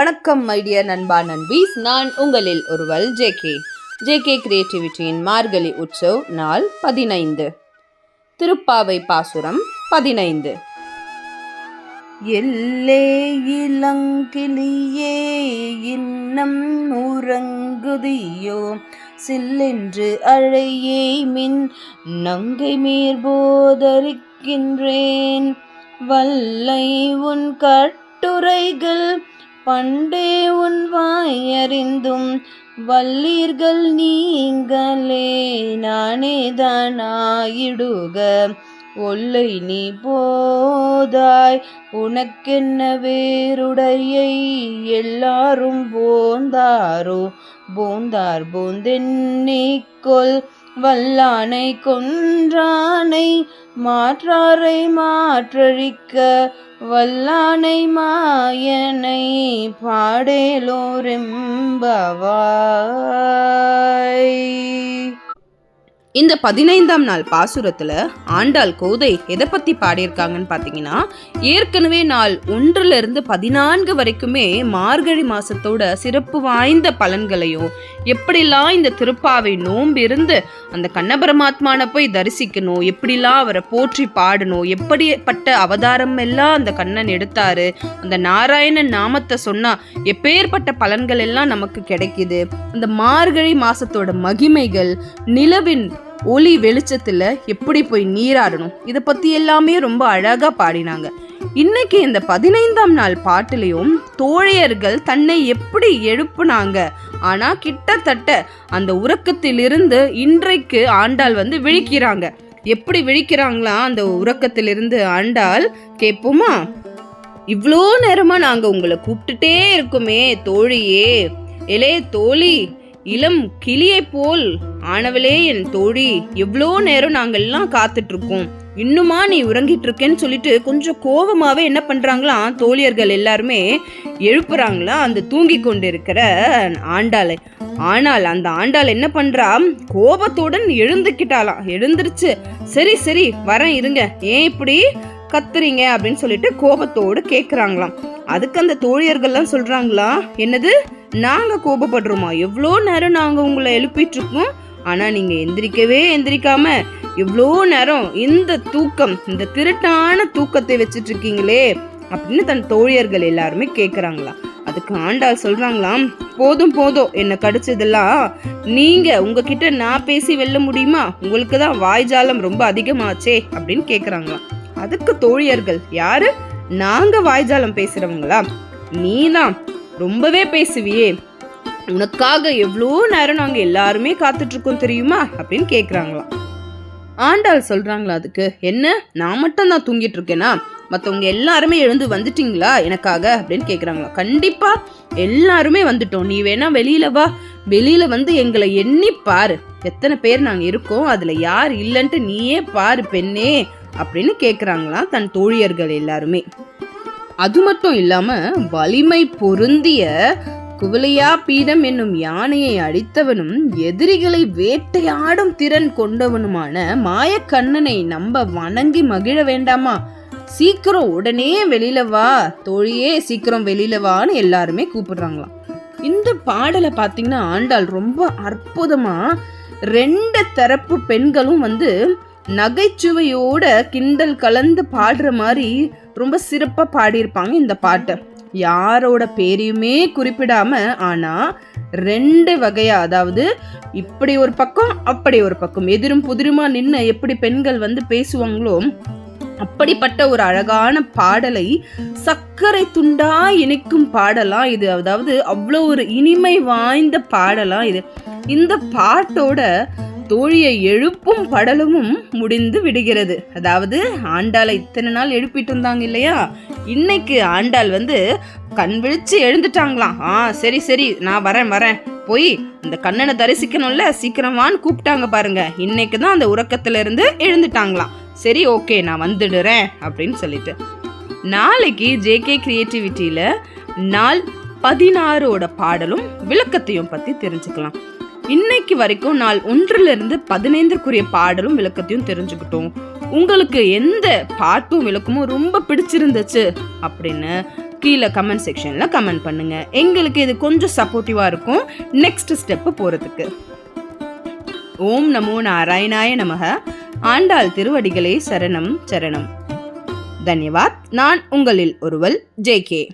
வணக்கம் மைடியர் நண்பா நண்பீஸ். நான் உங்களில் ஒருவள் ஜே கே ஜே கே கிரியேட்டிவிட்டியின் மார்கழி உற்சவ் நாள் பதினைந்து. திருப்பாவை பாசுரம் பதினைந்து. எல்லே இளங்கிளியே இன்னம் உறங்குதியோ சில்லென்று அழையே மின் நங்கை மேற்போதரிக்கின்றேன். வல்லை உன் கட்டுரைகள் பண்டே உன் வாயறிந்தும் வல்லீர்கள் நீங்களே நானே தானாயிடுக ஒல்லை நீ போதாய் உனக்கென்ன வேறுடையை எல்லாரும் போந்தாரோ? போந்தார் போந்தென்னிக்கொல் வல்லானை கொன்றானை மாற்றாரை மாற்றழிக்க வல்லானை மாயனை பாடேலோரெம்பவாய் இந்த பதினைந்தாம் நாள் பாசுரத்துல ஆண்டாள் கோதை எதை பத்தி பாடியிருக்காங்கன்னு பாத்தீங்கன்னா ஏற்கனவே நாள் ஒன்றுல இருந்து பதினான்கு வரைக்குமே மார்கழி மாசத்தோட சிறப்பு வாய்ந்த பலன்களையும் எப்படிலாம் இந்த திருப்பாவை நோம்பிருந்து அந்த கண்ணபரமாத்மானை போய் தரிசிக்கணும் எப்படிலாம் அவரை போற்றி பாடணும் எப்படிப்பட்ட அவதாரம் எல்லாம் அந்த கண்ணன் எடுத்தாரு அந்த நாராயணன் நாமத்தை சொன்னா எப்பேற்பட்ட பலன்கள் எல்லாம் நமக்கு கிடைக்குது அந்த மார்கழி மாசத்தோட மகிமைகள் நிலவின் ஒளி வெளிச்சத்துல எப்படி போய் நீராடணும்? இதை பத்தி எல்லாமே ரொம்ப அழகா பாடினாங்க. இன்னைக்கு இந்த பதினைந்தாம் நாள் பாட்டுலயும் தோழியர்கள் தன்னை எப்படி எழுப்புனாங்க. ஆனா கிட்டத்தட்ட அந்த உறக்கத்திலிருந்து இன்றைக்கு ஆண்டாள் வந்து விழிக்கிறாங்க. எப்படி விழிக்கிறாங்களா? அந்த உறக்கத்திலிருந்து ஆண்டாள் கேட்போமா? இவ்வளோ நேரமா நாங்க உங்களை கூப்பிட்டுட்டே இருக்குமே தோழியே. எலே தோழி இளம் கிளியை போல் ஆனவளே என் தோழி எவ்வளோ நேரம் நாங்கெல்லாம் காத்துட்டு இருக்கோம் இன்னுமா நீ உறங்கிட்டு இருக்கேன்னு சொல்லிட்டு கொஞ்சம் கோபமாவே என்ன பண்றாங்களாம் தோழியர்கள் எல்லாருமே எழுப்புறாங்களா? அந்த தூங்கி கொண்டு இருக்கிற ஆண்டாளை. ஆனால் அந்த ஆண்டாள் என்ன பண்றா? கோபத்துடன் எழுந்துக்கிட்டாளாம் எழுந்துருச்சு. சரி சரி வரேன் இருங்க. ஏன் இப்படி கத்துறீங்க? அப்படின்னு சொல்லிட்டு கோபத்தோடு கேட்குறாங்களாம் அதுக்கு அந்த தோழியர்கள்லாம் சொல்றாங்களா? என்னது? நாங்கள் கோபப்படுறோமா? எவ்வளோ நேரம் நாங்கள் உங்களை எழுப்பிட்டுருக்கோம்? ஆனால் நீங்கள் எந்திரிக்கவே எந்திரிக்காம எவ்வளோ நேரம் இந்த தூக்கம் இந்த திருட்டான தூக்கத்தை வச்சிட்டு இருக்கீங்களே அப்படின்னு தன் தோழியர்கள் எல்லாருமே கேட்குறாங்களா அதுக்கு ஆண்டாள் சொல்கிறாங்களாம் போதும் போதும் என்னை கடிச்சதெல்லாம் நீங்கள் உங்ககிட்ட நான் பேசி வெல்ல முடியுமா? உங்களுக்கு தான் வாய்ஜாலம் ரொம்ப அதிகமாச்சே அப்படின்னு கேட்குறாங்களாம் அதுக்கு தோழியர்கள் யாரு? நாங்கள் வாய்ஜாலம் பேசுறவங்களா நீதான் ரொம்பவே பேசுவியே. உனக்காக எவ்வளோ நேரம் நாங்கள் எல்லாருமே காத்துட்ருக்கோம் தெரியுமா? அப்படின்னு கேட்குறாங்களாம் ஆண்டாள் சொல்கிறாங்களா அதுக்கு? என்ன? நான் மட்டும் தான் தூங்கிட்டு இருக்கேனா மற்றவங்க எல்லாருமே எழுந்து வந்துட்டிங்களா? எனக்காக? அப்படின்னு கேட்குறாங்களா கண்டிப்பாக எல்லாருமே வந்துட்டோம். நீ வேணா வெளியில் வா. வெளியில் வந்து எங்களை எண்ணி பாரு. எத்தனை பேர் நாங்கள் இருக்கோம்? அதில் யார் இல்லைன்ட்டு நீயே பாரு பெண்ணே. அப்படின்னு கேட்குறாங்களாம் தன் தோழியர்கள் எல்லாருமே. அது மட்டும் இல்லாம வலிமை பொருந்திய குவலையா பீடம் என்னும் யானையை அடித்தவனும் எதிரிகளை வேட்டையாடும் திறன் கொண்டவனுமான மாயக்கண்ணனை நம்ப வணங்கி மகிழ வேண்டாமா? சீக்கிரம் உடனே வெளியில வா. தோழியே சீக்கிரம் வெளியில வான்னு எல்லாருமே கூப்பிடுறாங்களாம் இந்த பாடலை பார்த்தீங்கன்னா ஆண்டாள் ரொம்ப அற்புதமா ரெண்டு தரப்பு பெண்களும் வந்து நகைச்சுவையோட கிண்டல் கலந்து பாடுற மாதிரி ரொம்ப சிறப்பா பாடியிருப்பாங்க இந்த பாட்டை. யாரோட பேரையுமே குறிப்பிடாம ஆனா ரெண்டு வகையா அதாவது இப்படி ஒரு பக்கம் அப்படி ஒரு பக்கம். எதிரும் புதிருமா நின்று எப்படி பெண்கள் வந்து பேசுவாங்களோ அப்படிப்பட்ட ஒரு அழகான பாடலை சர்க்கரை துண்டா இணைக்கும் பாடலாம் இது. அதாவது அவ்வளோ ஒரு இனிமை வாய்ந்த பாடலாம் இது. இந்த பாட்டோட தோழியை எழுப்பும் படலமும் முடிந்து விடுகிறது. அதாவது ஆண்டாளை இத்தனை நாள் எழுப்பிட்டு இருந்தாங்க இல்லையா? இன்னைக்கு ஆண்டாள் வந்து கண் விழிச்சு எழுந்துட்டாங்களாம். ஆ சரி சரி நான் வரேன் வரேன். போய் அந்த கண்ணனை தரிசிக்கணும்ல? சீக்கிரமான்னு கூப்பிட்டாங்க பாருங்க. இன்னைக்கு தான் அந்த உறக்கத்துல இருந்து எழுந்துட்டாங்களாம். சரி ஓகே நான் வந்துடுறேன் அப்படின்னு சொல்லிட்டு. நாளைக்கு ஜேகே கிரியேட்டிவிட்டியில நாள் பதினாறோட பாடலும் விளக்கத்தையும் பத்தி தெரிஞ்சுக்கலாம். இன்னைக்கு வரைக்கும் நாள் ஒன்றிலிருந்து பதினைந்துக்குரிய பாடலும் விளக்கத்தையும் தெரிஞ்சுக்கிட்டோம். உங்களுக்கு எந்த பாட்டும் விளக்கமும் ரொம்ப பிடிச்சிருந்துச்சு அப்படின்னு கீழே கமெண்ட் செக்ஷனில் கமெண்ட் பண்ணுங்க. எங்களுக்கு இது கொஞ்சம் சப்போர்ட்டிவாக இருக்கும். நெக்ஸ்ட் ஸ்டெப்பு போகிறதுக்கு ஓம் நமோ நாராயணாய நமக. ஆண்டாள் திருவடிகளே சரணம் சரணம். தன்யவாத். நான் உங்களில் ஒருவள் ஜே கே.